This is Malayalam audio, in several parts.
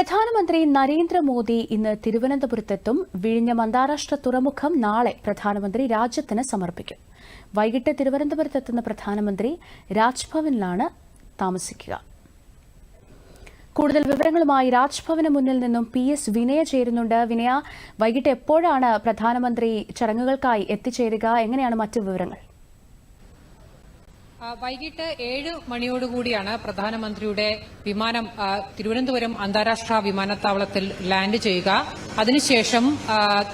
പ്രധാനമന്ത്രി നരേന്ദ്രമോദി ഇന്ന് തിരുവനന്തപുരത്തെത്തും. വിഴിഞ്ഞം അന്താരാഷ്ട്ര തുറമുഖം നാളെ പ്രധാനമന്ത്രി രാജ്യത്തിന് സമർപ്പിക്കും. വൈകിട്ട് തിരുവനന്തപുരത്തെത്തുന്ന പ്രധാനമന്ത്രി രാജ്ഭവനിലാണ് താമസിക്കുക. കൂടുതൽ വിവരങ്ങളുമായി രാജ്ഭവന് മുന്നിൽ നിന്നും പി എസ് വിനയ ചേരുന്നുണ്ട്. വിനയ വൈകിട്ട് എപ്പോഴാണ് പ്രധാനമന്ത്രി ചടങ്ങുകൾക്കായി എത്തിച്ചേരുക? എങ്ങനെയാണ് മറ്റു വിവരങ്ങൾ? വൈകിട്ട് ഏഴ് മണിയോടുകൂടിയാണ് പ്രധാനമന്ത്രിയുടെ വിമാനം തിരുവനന്തപുരം അന്താരാഷ്ട്ര വിമാനത്താവളത്തിൽ ലാൻഡ് ചെയ്യുക. അതിനുശേഷം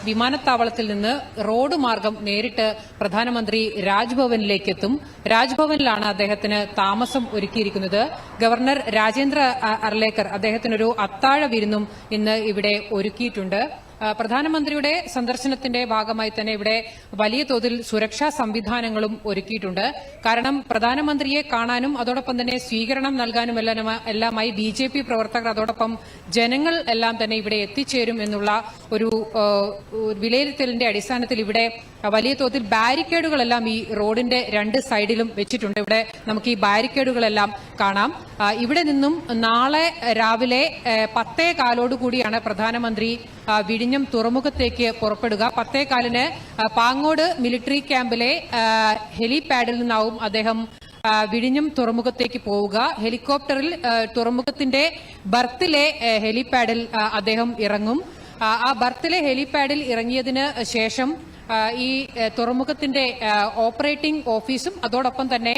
വിമാനത്താവളത്തിൽ നിന്ന് റോഡ് മാർഗം നേരിട്ട് പ്രധാനമന്ത്രി രാജ്ഭവനിലേക്ക് എത്തും രാജ്ഭവനിലാണ് അദ്ദേഹത്തിന് താമസം ഒരുക്കിയിരിക്കുന്നത്. ഗവർണർ രാജേന്ദ്ര അർലേക്കർ അദ്ദേഹത്തിനൊരു അത്താഴ വിരുന്നും ഇന്ന് ഇവിടെ ഒരുക്കിയിട്ടുണ്ട്. പ്രധാനമന്ത്രിയുടെ സന്ദർശനത്തിന്റെ ഭാഗമായി തന്നെ ഇവിടെ വലിയ തോതിൽ സുരക്ഷാ സംവിധാനങ്ങളും ഒരുക്കിയിട്ടുണ്ട്. കാരണം പ്രധാനമന്ത്രിയെ കാണാനും അതോടൊപ്പം തന്നെ സ്വീകരണം നൽകാനും എല്ലാം എല്ലാമായി ബി ജെ പി പ്രവർത്തകർ അതോടൊപ്പം ജനങ്ങൾ എല്ലാം തന്നെ ഇവിടെ എത്തിച്ചേരും എന്നുള്ള ഒരു വിലയിരുത്തലിന്റെ അടിസ്ഥാനത്തിൽ ഇവിടെ വലിയ തോതിൽ ബാരിക്കേഡുകളെല്ലാം ഈ റോഡിന്റെ രണ്ട് സൈഡിലും വെച്ചിട്ടുണ്ട്. ഇവിടെ നമുക്ക് ഈ ബാരിക്കേഡുകളെല്ലാം കാണാം. ഇവിടെ നിന്നും നാളെ രാവിലെ പത്തേ കാലോടുകൂടിയാണ് പ്രധാനമന്ത്രി ആ, വിഴിഞ്ഞം തുറമുഖത്തേക്ക് പുറപ്പെടുക. പത്തേകാലിന് പാങ്ങോട് മിലിറ്ററി ക്യാമ്പിലെ ഹെലിപാഡിൽ നിന്നാവും അദ്ദേഹം വിഴിഞ്ഞം തുറമുഖത്തേക്ക് പോവുക. ഹെലികോപ്റ്ററിൽ തുറമുഖത്തിന്റെ ബർത്തിലെ ഹെലിപാഡിൽ അദ്ദേഹം ഇറങ്ങും. ആ, ബർത്തിലെ ഹെലിപാഡിൽ ഇറങ്ങിയതിന് ശേഷം ഈ തുറമുഖത്തിന്റെ ഓപ്പറേറ്റിംഗ് ഓഫീസും അതോടൊപ്പം തന്നെ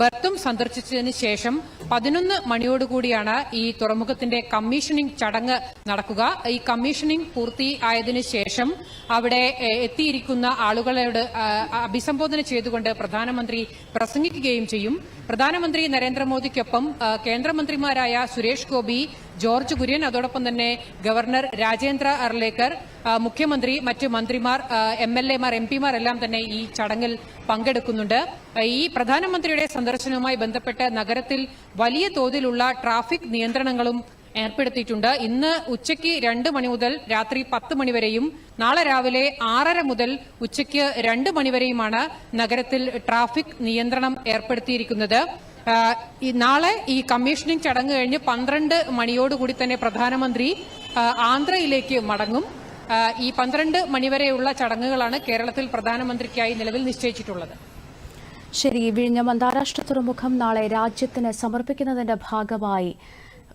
ബർത്തും സന്ദർശിച്ചതിന് ശേഷം പതിനൊന്ന് മണിയോടുകൂടിയാണ് ഈ തുറമുഖത്തിന്റെ കമ്മീഷനിംഗ് ചടങ്ങ് നടക്കുക. ഈ കമ്മീഷനിംഗ് പൂർത്തിയായതിനു ശേഷം അവിടെ എത്തിയിരിക്കുന്ന ആളുകളോട് അഭിസംബോധന ചെയ്തുകൊണ്ട് പ്രധാനമന്ത്രി പ്രസംഗിക്കുകയും ചെയ്യും. പ്രധാനമന്ത്രി നരേന്ദ്രമോദിക്കൊപ്പം കേന്ദ്രമന്ത്രിമാരായ സുരേഷ് ഗോപി ജോർജ് കുര്യൻ അതോടൊപ്പം തന്നെ ഗവർണർ രാജേന്ദ്ര അർലേക്കർ മുഖ്യമന്ത്രി മറ്റ് മന്ത്രിമാർ എം എൽ എമാർ എം പിമാർ എല്ലാം തന്നെ ഈ ചടങ്ങിൽ പങ്കെടുക്കുന്നുണ്ട്. ഈ പ്രധാനമന്ത്രിയുടെ സന്ദർശനവുമായി ബന്ധപ്പെട്ട് നഗരത്തിൽ വലിയ തോതിലുള്ള ട്രാഫിക് നിയന്ത്രണങ്ങളും ഏർപ്പെടുത്തിയിട്ടുണ്ട്. ഇന്ന് ഉച്ചയ്ക്ക് രണ്ട് മണി മുതൽ രാത്രി പത്ത് മണിവരെയും നാളെ രാവിലെ ആറര മുതൽ ഉച്ചയ്ക്ക് രണ്ട് മണിവരെയുമാണ് നഗരത്തിൽ ട്രാഫിക് നിയന്ത്രണം ഏർപ്പെടുത്തിയിരിക്കുന്നത്. നാളെ ഈ കമ്മീഷനിങ് ചടങ്ങ് കഴിഞ്ഞ് പന്ത്രണ്ട് മണിയോടുകൂടി തന്നെ പ്രധാനമന്ത്രി ആന്ധ്രയിലേക്ക് മടങ്ങും. ഈ പന്ത്രണ്ട് മണിവരെയുള്ള ചടങ്ങുകളാണ് കേരളത്തിൽ പ്രധാനമന്ത്രിക്കായി നിലവിൽ നിശ്ചയിച്ചിട്ടുള്ളത്. ശരി വിഴിഞ്ഞം അന്താരാഷ്ട്ര തുറമുഖം നാളെ രാജ്യത്തിന് സമർപ്പിക്കുന്നതിന്റെ ഭാഗമായി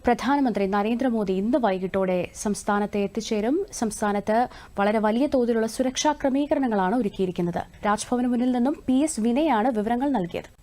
പ്രധാനമന്ത്രി നരേന്ദ്രമോദി ഇന്ന് വൈകിട്ടോടെ സംസ്ഥാനത്ത് എത്തിച്ചേരും. സംസ്ഥാനത്ത് വളരെ വലിയ തോതിലുള്ള സുരക്ഷാ ക്രമീകരണങ്ങളാണ് ഒരുക്കിയിരിക്കുന്നത്. രാജ്ഭവന് മുന്നിൽ നിന്നും പി എസ് വിനയാണ് വിവരങ്ങൾ നൽകിയത്.